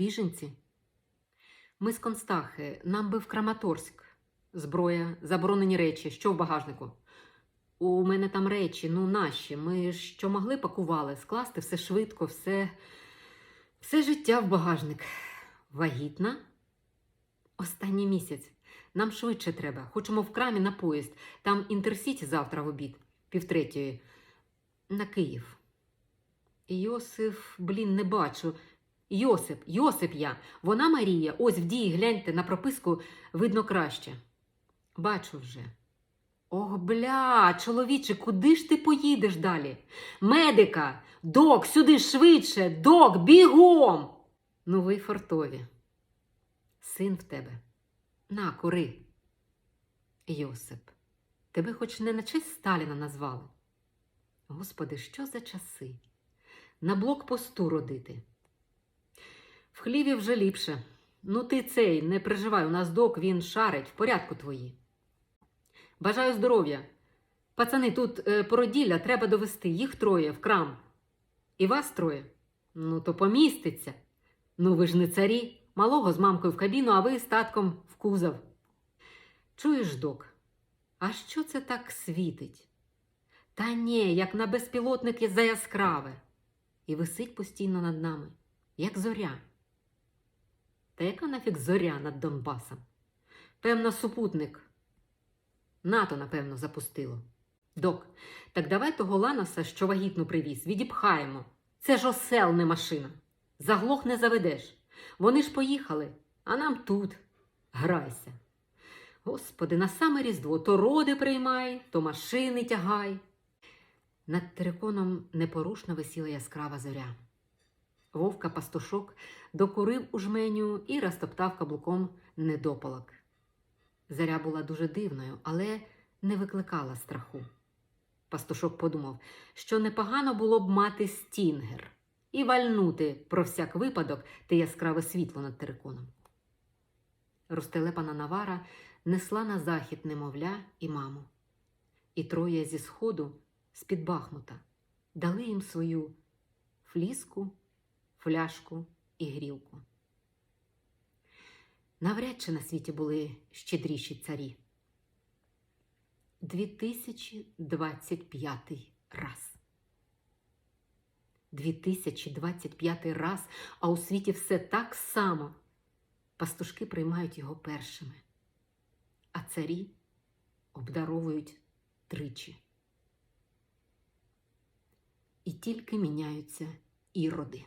Біженці? Ми з Констахи, нам би в Краматорськ. Зброя, заборонені речі, що в багажнику. У мене там речі, ну наші. Ми що могли пакували, скласти все швидко, все, все життя в багажник. Вагітна? Останній місяць. Нам швидше треба. Хочемо в крамі на поїзд. Там інтерсіті завтра в обід, півтретьої. На Київ. Йосиф, блін, не бачу. Йосип, Йосип я. Вона Марія. Ось в дії, гляньте, на прописку видно краще. Бачу вже. Ох, бля, чоловіче, куди ж ти поїдеш далі? Медика! Док, сюди швидше! Док, бігом! Ну ви фортові. Син в тебе. На, кури. Йосип, тебе хоч не на честь Сталіна назвали. Господи, що за часи? На блокпосту родити. В хліві вже ліпше. Ну, ти цей, не переживай, у нас док, він шарить, в порядку твої. Бажаю здоров'я. Пацани, тут е, породілля треба довести. Їх троє в крам. І вас троє. Ну, то поміститься. Ну, ви ж не царі. Малого з мамкою в кабіну, а ви з татком в кузов. Чуєш, док? А що це так світить? Та ні, як на безпілотники заяскраве. І висить постійно над нами, як зоря. Та яка нафіг зоря над Донбасом? Певно, супутник. НАТО, напевно, запустило. Док, так давай того Ланоса, що вагітну привіз, відіпхаємо. Це ж осел, не машина. Заглох не заведеш. Вони ж поїхали, а нам тут. Грайся. Господи, на саме Різдво то роди приймай, то машини тягай. Над териконом непорушно висіла яскрава зоря. Вовка пастушок докурив у жменю і розтоптав каблуком недопалок. Заря була дуже дивною, але не викликала страху. Пастушок подумав, що непогано було б мати стінгер і вальнути про всяк випадок те яскраве світло над териконом. Розтелепана навара несла на захід немовля і маму. І троє зі сходу, з-під Бахмута, дали їм свою фліску, фляшку і грілку. Навряд чи на світі були щедріші царі. 2025 раз. 2025 раз, а у світі все так само. Пастушки приймають його першими, а царі обдаровують тричі. І тільки міняються іроди.